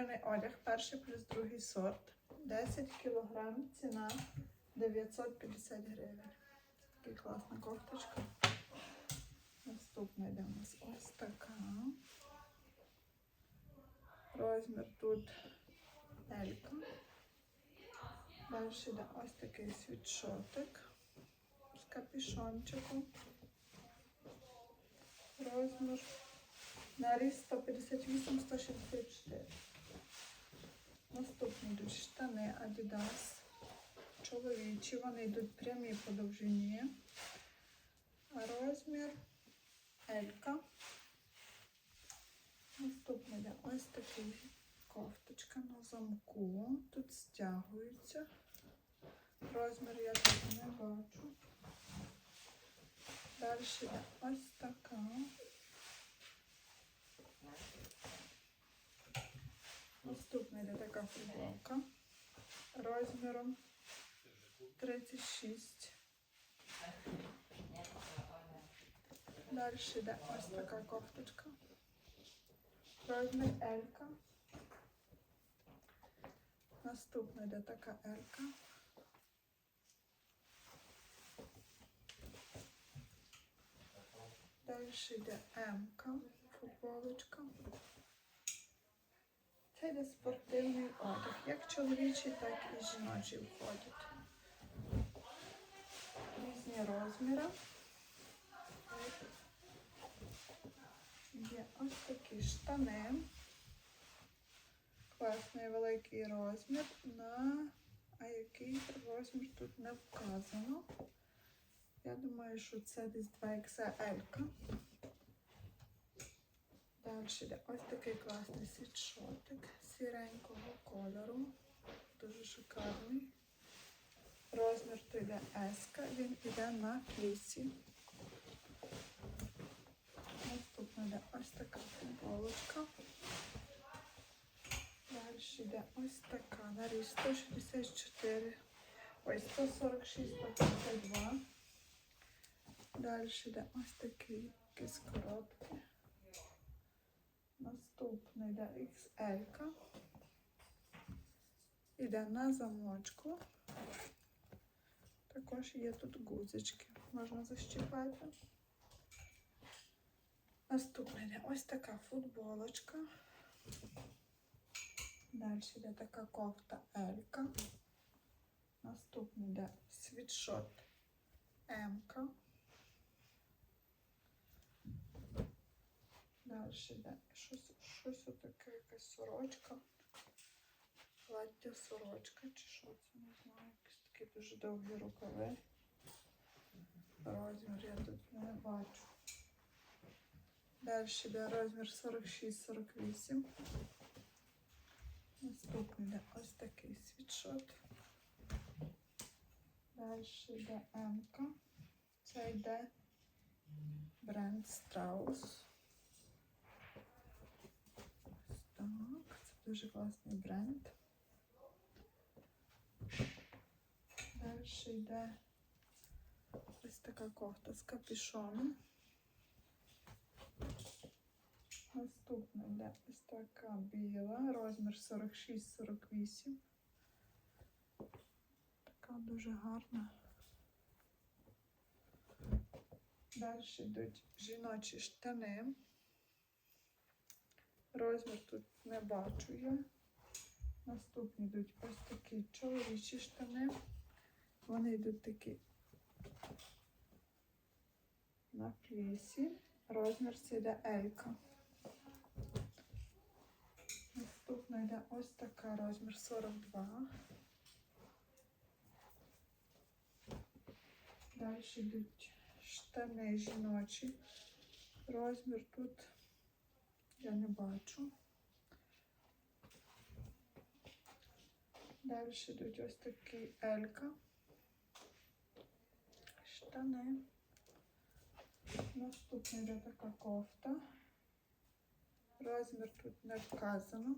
спортивний одяг, перший плюс другий сорт. 10 кг, ціна 950 гривень. Така класна кофточка. Наступна йде у нас ось така. Розмір тут Елька. Далі йде ось такий світшотик з капюшончиком. Розмір наріз 158-164. Наступні йдуть штани Adidas. Чоловічі, вони йдуть прямі по довжині. Розмір Елька. Наступний йде ось такий кофточка на замку. Тут стягується. Розмір я тут не бачу. Далі йде ось така. Йде така футболка розміром 36. Далі йде ось така кофточка. Розмір Елька. Наступна йде така Елька. Далі йде М-ка, футболочка. Йде спортивний одяг, як чоловічий, так і жіночий входять. Різні розміри. Є ось такі штани. Класний великий розмір. На а який розмір тут не вказано. Я думаю, що це десь 2XL. Далі йде ось такий класний світшотик сіренького кольору. Дуже шикарний. Розмір то йде S, він йде на клісі. Наступна йде ось така футболочка. Далі йде ось така наріз 164. Ой, 146, 152. Далі йде ось такий якісь коробки. Наступна йде XL. -ка. Іде на замочку. Також є тут гузочки. Можна защіпати. Наступна йде ось така футболочка. Далі йде така кофта Елька. Наступний йде світшот М-ка. Далі йде щось, щось отаке, якась сорочка. Плаття сорочка чи що це, не знаю. Якісь такі дуже довгі рукави. Розмір я тут не бачу. Далі йде розмір 46-48. Наступний йде ось такий світшот. Далі йде М-ка. Це йде бренд Strauss. Ось так. Це дуже класний бренд. Далі йде ось така кофта з капюшоном. Наступна йде ось така біла, розмір 46-48. Така дуже гарна. Далі йдуть жіночі штани. Розмір тут не бачу я. Наступні йдуть ось такі чоловічі штани. Вони йдуть такі на плісі. Розмір це йде Елька. Наступна йде ось така розмір 42. Далі йдуть штани жіночі. Розмір тут я не бачу. Далі йдуть ось такі Елька. Штани. Наступна йде така кофта. Розмір тут не вказано.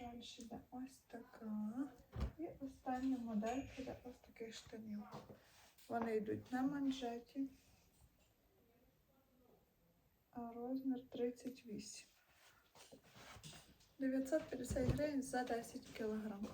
Далі йде ось така. І остання модель йде ось таких штанів. Вони йдуть на манжеті. Розмір 38. 950 гривень за 10 кілограм.